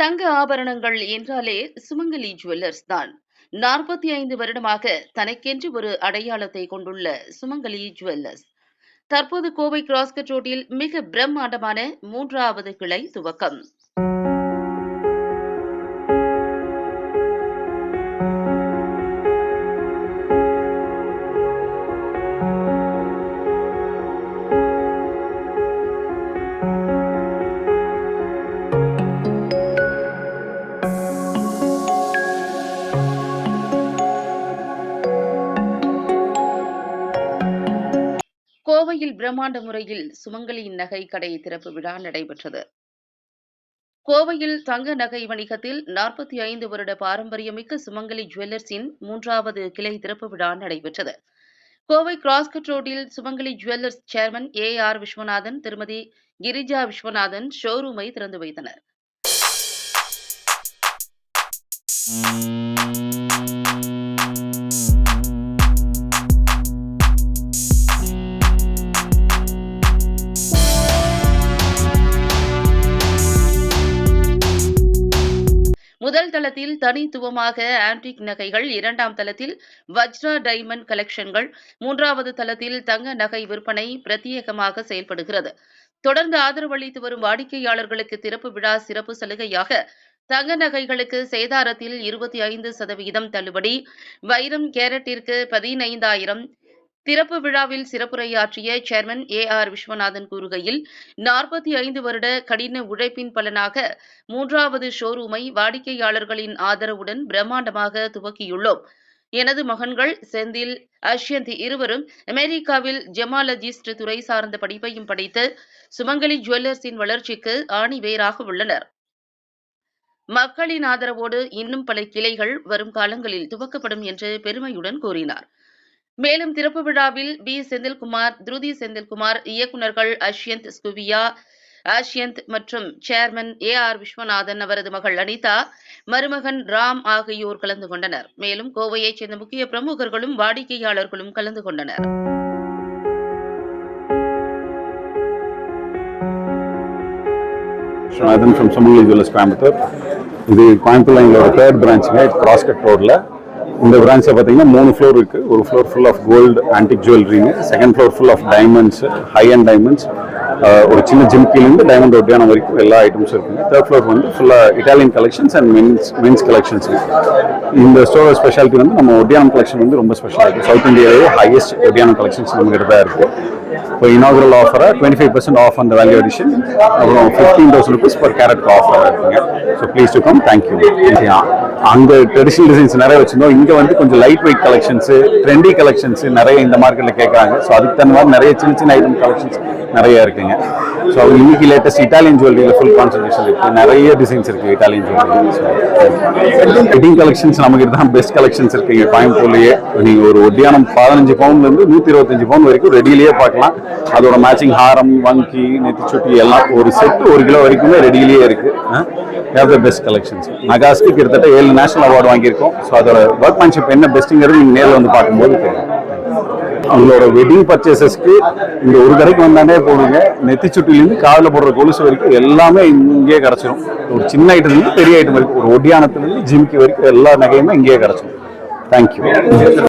தங்க ஆபரணங்கள் என்றாலே சுமங்கலி ஜுவல்லர்ஸ் தான். நாற்பத்தி ஐந்து வருடமாக தனக்கென்று ஒரு அடையாளத்தை கொண்டுள்ள சுமங்கலி ஜுவல்லர்ஸ் தற்போது கோவை கிராஸ்கட் ரோட்டில் மிக பிரம்மாண்டமான மூன்றாவது கிளை துவக்கம். கோவையில் பிரம்மாண்ட முறையில் சுமங்கலியின் நகை கடை திறப்பு விழா நடைபெற்றது. கோவையில் தங்க நகை வணிகத்தில் நாற்பத்தி ஐந்து வருட பாரம்பரியமிக்க சுமங்கலி ஜுவல்லர்ஸின் மூன்றாவது கிளை திறப்பு விழா நடைபெற்றது. கோவை கிராஸ்கட் ரோட்டில் Sumangali jewellers chairman A R Viswanathan திருமதி கிரிஜா விஸ்வநாதன் ஷோரூமை திறந்து வைத்தனர். முதல் தளத்தில் தனித்துவமாக ஆன்டிக் நகைகள் இரண்டாம் தளத்தில் வஜ்ரா டைமண்ட் கலெக்ஷன்கள் மூன்றாவது தளத்தில் தங்க நகை விற்பனை பிரத்யேகமாக செயல்படுகிறது. தொடர்ந்து ஆதரவு அளித்து வரும் வாடிக்கையாளர்களுக்கு திறப்பு விழா சிறப்பு சலுகையாக தங்க நகைகளுக்கு சேதாரத்தில் இருபத்தி ஐந்து சதவிகிதம் தள்ளுபடி வைரம் கேரட்டிற்கு பதினைந்தாயிரம் திறப்பு விழாவில் சிறப்புரையாற்றிய சேர்மன் ஏ ஆர் விஸ்வநாதன் கூறுகையில் நாற்பத்தி ஐந்து வருட கடின உழைப்பின் பலனாக மூன்றாவது ஷோரூமை வாடிக்கையாளர்களின் ஆதரவுடன் பிரம்மாண்டமாக துவக்கியுள்ளோம். எனது மகன்கள் செந்தில் அஷ்யந்த் இருவரும் அமெரிக்காவில் ஜெமாலஜிஸ்ட் துறை சார்ந்த படிப்பையும் படித்து சுமங்கலி ஜுவல்லர்ஸின் வளர்ச்சிக்கு ஆணிவேராக உள்ளனர். மக்களின் ஆதரவோடு இன்னும் பல கிளைகள் வரும் காலங்களில் துவக்கப்படும் என்று பெருமையுடன் கூறினார். மேலும் திறப்பு விழாவில் பி. செந்தில்குமார் துருதி செந்தில்குமார் இயக்குநர்கள் அஷ்யந்த் ஸ்குவியா ஆஷ்யந்த் மற்றும் சேர்மன் ஏ. ஆர். விஸ்வநாதன் அவரது மகள் அனிதா மருமகன் ராம் ஆகியோர் கலந்து கொண்டனர். மேலும் கோவையைச் சேர்ந்த முக்கிய பிரமுகர்களும் வாடிக்கையாளர்களும் கலந்து கொண்டனர். விஸ்வநாதன் ஃப்ரம் சுமங்கலி ஜுவல்லர்ஸ் கோயம்புத்தூர் இது கோயம்புத்தூர் எங்களோட தேர்ட் பிரான்ச்சுங்க கிராஸ்கட் ரோட்ல இந்த பிரான்ச்சில் பார்த்தீங்கன்னா மூணு ஃப்ளோர் இருக்குது ஒரு floor full of gold antique ஜுவல்லரிங்க second floor full of diamonds high and diamonds ஒரு சின்ன ஜிம்கிலேருந்து டைமண்ட் ஒட்டியான வரைக்கும் எல்லா ஐட்டம்ஸும் இருக்குங்க தேர்ட் ஃப்ளோர் வந்து ஃபுல்லாக Italian collections and men's men's collections இந்த ஸ்டோரோட ஸ்பெஷாலிட்டி வந்து நம்ம ஒட்டியான கலெக்ஷன் வந்து ரொம்ப ஸ்பெஷலாக இருக்குது சவுத் இந்தியாவிலேயே ஹையஸ்ட் ஒட்டியான கலெக்ஷன்ஸ் நம்மகிட்ட தான் இருக்குது இப்போ இனாகுரல் ஆஃபரை டுவெண்ட்டி ஃபைவ் பர்சன்ட் ஆஃப் அந்த வேல்யூ அடிஷன் அப்புறம் fifteen thousand rupees per carat offer இருக்குங்க. So please to come thank you அங்கே ட்ரெடிஷ்னல் டிசைன்ஸ் நிறைய வச்சிருந்தோம். இங்கே வந்து கொஞ்சம் light weight collections trendy collections நிறைய இந்த மார்க்கெட்டில் கேட்குறாங்க ஸோ அதுக்கு தகுந்த மாதிரி நிறைய சின்ன சின்ன ஐட்டம் கலெக்ஷன்ஸ் நிறைய இருக்குங்க. ஸோ இன்னைக்கு லேட்டஸ்ட் இட்டாலியன் ஜுவல்லரியில் ஃபுல் கான்சன்ட்ரேஷன் இருக்குது நிறைய டிசைன்ஸ் இருக்குது இட்டாலியன் ஜுவல்லரி வெட்டிங் கலெக்ஷன்ஸ் நமக்கு தான் பெஸ்ட் கலெக்ஷன்ஸ் இருக்குங்க கோயம்புத்தூர்லேயே நீங்கள் ஒரு ஒட்டியானம் பதினஞ்சு பவுன்லேருந்து நூற்றி இருபத்தஞ்சு பவுன் வரைக்கும் ரெடியிலேயே பார்க்கலாம். அதோட மேட்சிங் ஹாரம் வங்கி நெத்திச்சுட்டி எல்லாம் ஒரு செட் ஒரு கிலோ வரைக்குமே ரெடியிலேயே இருக்கு. த பெஸ்ட் கலெக்ஷன்ஸ் நகாஸ்க்கு கிட்டத்தட்ட ஏழு நேஷனல் அவார்டு வாங்கியிருக்கோம். ஸோ அதோட ஒர்க்மேன்ஷிப் என்ன பெஸ்ட்டுங்கிறது நீங்கள் நேரில் வந்து பார்க்கும்போது தெரியும். உங்களோட வெட்டிங் பர்ச்சேசஸ்க்கு இந்த ஒரு கடைக்கு வந்தாலே போடுங்க நெத்திச்சுட்டிலேருந்து காதில் போடுற கொலுசு வரைக்கும் எல்லாமே இங்கேயே கிடச்சிரும். ஒரு சின்ன ஐட்டத்துலேருந்து பெரிய ஐட்டம் வரைக்கும் ஒரு ஒட்டியானத்துலேருந்து ஜிம்கி வரைக்கும் எல்லா நகையுமே இங்கேயே கிடச்சிரும். தேங்க்யூ